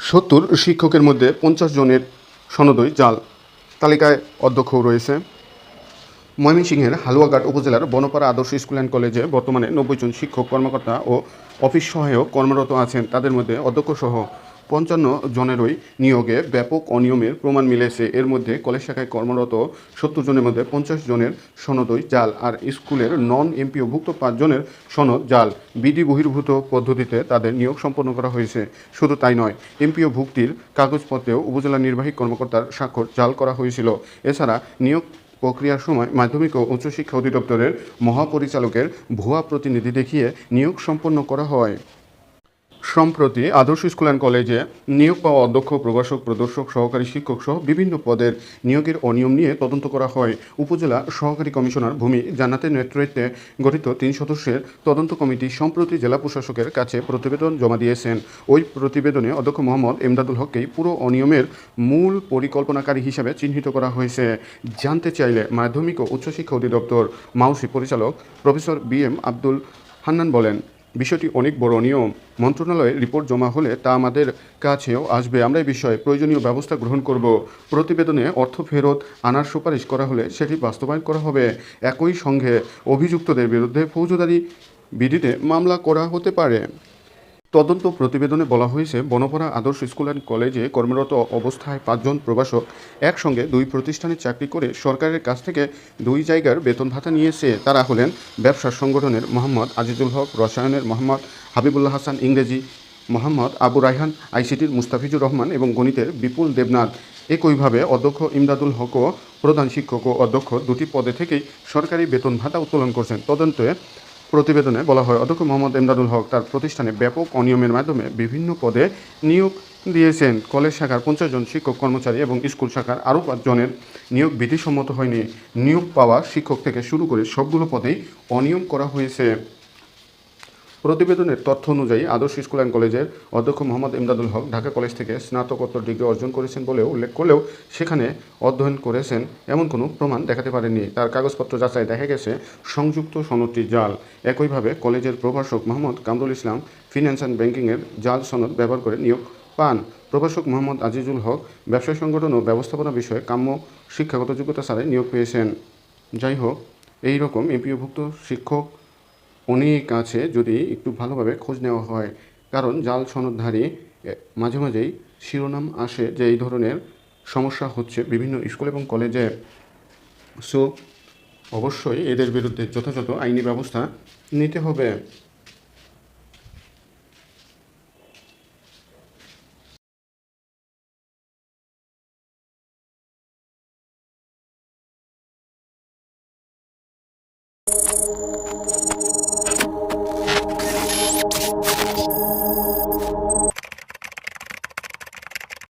সত্তর শিক্ষকের মধ্যে পঞ্চাশ জনের সনদই জাল। তালিকায় অধ্যক্ষ রয়েছে। ময়মনসিংহের হালুয়াঘাট উপজেলার বনপাড়া আদর্শ স্কুল অ্যান্ড কলেজে বর্তমানে নব্বই জন শিক্ষক, কর্মকর্তা ও অফিস সহায়ক কর্মরত আছেন। তাদের মধ্যে অধ্যক্ষসহ পঞ্চান্ন জনেরই নিয়োগে ব্যাপক অনিয়মের প্রমাণ মিলেছে। এর মধ্যে কলেজ শাখায় কর্মরত সত্তর জনের মধ্যে পঞ্চাশ জনের সনদই জাল, আর স্কুলের নন এমপিওভুক্ত পাঁচজনের সনদ জাল। বিধি বহির্ভূত পদ্ধতিতে তাদের নিয়োগ সম্পন্ন করা হয়েছে। শুধু তাই নয় এমপিও ভুক্তির কাগজপত্রেও উপজেলা নির্বাহী কর্মকর্তার স্বাক্ষর জাল করা হয়েছিল। এছাড়া নিয়োগ প্রক্রিয়ার সময় মাধ্যমিক ও উচ্চশিক্ষা অধিদপ্তরের মহাপরিচালকের ভুয়া প্রতিনিধি দেখিয়ে নিয়োগ সম্পন্ন করা হয়। সম্প্রতি আদর্শ স্কুল অ্যান্ড কলেজে নিয়োগ পাওয়া অধ্যক্ষ, প্রভাষক, প্রদর্শক, সহকারী শিক্ষক সহ বিভিন্ন পদের নিয়োগের অনিয়ম নিয়ে তদন্ত করা হয়। উপজেলা সহকারী কমিশনার ভূমি জান্নাতের নেতৃত্বে গঠিত তিন সদস্যের তদন্ত কমিটি সম্প্রতি জেলা প্রশাসকের কাছে প্রতিবেদন জমা দিয়েছেন। ওই প্রতিবেদনে অধ্যক্ষ মোহাম্মদ এমদাদুল হককেই পুরো অনিয়মের মূল পরিকল্পনাকারী হিসাবে চিহ্নিত করা হয়েছে। জানতে চাইলে মাধ্যমিক ও উচ্চশিক্ষা অধিদপ্তর মাউসি পরিচালক professor B M Abdul Hannan বলেন বিষয়টি অনেক বড় নিয়ম। মন্ত্রণালয়ে রিপোর্ট জমা হলে তা আমাদের কাছেও আসবে। আমরা এই বিষয়ে প্রয়োজনীয় ব্যবস্থা গ্রহণ করব। প্রতিবেদনে অর্থ ফেরত আনার সুপারিশ করা হলে সেটি বাস্তবায়ন করা হবে। একই সঙ্গে অভিযুক্তদের বিরুদ্ধে ফৌজদারি বিধিতে মামলা করা হতে পারে। তদন্ত প্রতিবেদনে বলা হয়েছে বনপাড়া আদর্শ স্কুল অ্যান্ড কলেজে কর্মরত অবস্থায় পাঁচজন প্রবাসক একসঙ্গে দুই প্রতিষ্ঠানে চাকরি করে সরকারের কাছ থেকে দুই জায়গার বেতন ভাতা নিয়েছে। তারা হলেন ব্যবসা সংগঠনের মোহাম্মদ আজিজুল হক, রসায়নের মোহাম্মদ হাবিবুল্লাহ হাসান, ইংরেজি মোহাম্মদ আবু রায়হান, আইসিটির মুস্তাফিজুর রহমান এবং গণিতের বিপুল দেবনাথ। একইভাবে অধ্যক্ষ ইমদাদুল হকও প্রধান শিক্ষক ও অধ্যক্ষ দুটি পদে থেকেই সরকারি বেতন ভাতা উত্তোলন করছেন। তদন্তে প্রতিবেদনে বলা হয়, অধ্যক্ষ মোহাম্মদ এমদাদুল হক তার প্রতিষ্ঠানে ব্যাপক অনিয়মের মাধ্যমে বিভিন্ন পদে নিয়োগ দিয়েছেন। কলেজ শাখার পঞ্চাশ জন শিক্ষক কর্মচারী এবং স্কুল শাখার আরও পাঁচজনের নিয়োগ বিধিসম্মত হয়নি। নিয়োগ পাওয়া শিক্ষক থেকে শুরু করে সবগুলো পদেই অনিয়ম করা হয়েছে। প্রতিবেদনের তথ্য অনুযায়ী আদর্শ স্কুল অ্যান্ড কলেজের অধ্যক্ষ মোহাম্মদ ইমদাদুল হক ঢাকা কলেজ থেকে স্নাতকোত্তর ডিগ্রি অর্জন করেছেন বলেও উল্লেখ করলেও সেখানে অধ্যয়ন করেছেন এমন কোনো প্রমাণ দেখাতে পারেননি। তার কাগজপত্র যাচাই দেখা গেছে, সংযুক্ত সনদটি জাল। একইভাবে কলেজের প্রভাষক মোহাম্মদ কামরুল ইসলাম ফিন্যান্স অ্যান্ড ব্যাংকিংয়ের জাল সনদ ব্যবহার করে নিয়োগ পান। প্রভাষক মোহাম্মদ আজিজুল হক ব্যবসা সংগঠন ও ব্যবস্থাপনা বিষয়ে কাম্য শিক্ষাগত যোগ্যতা ছাড়াই নিয়োগ পেয়েছেন। যাই হোক, এই রকম এমপিওভুক্ত শিক্ষক অনেক আছে যদি একটু ভালোভাবে খোঁজ নেওয়া হয়। কারণ জাল সনদধারী মাঝে মাঝেই শিরোনাম আসে যে এই ধরনের সমস্যা হচ্ছে বিভিন্ন স্কুল এবং কলেজে। সো, অবশ্যই এদের বিরুদ্ধে যথাযথ আইনি ব্যবস্থা নিতে হবে।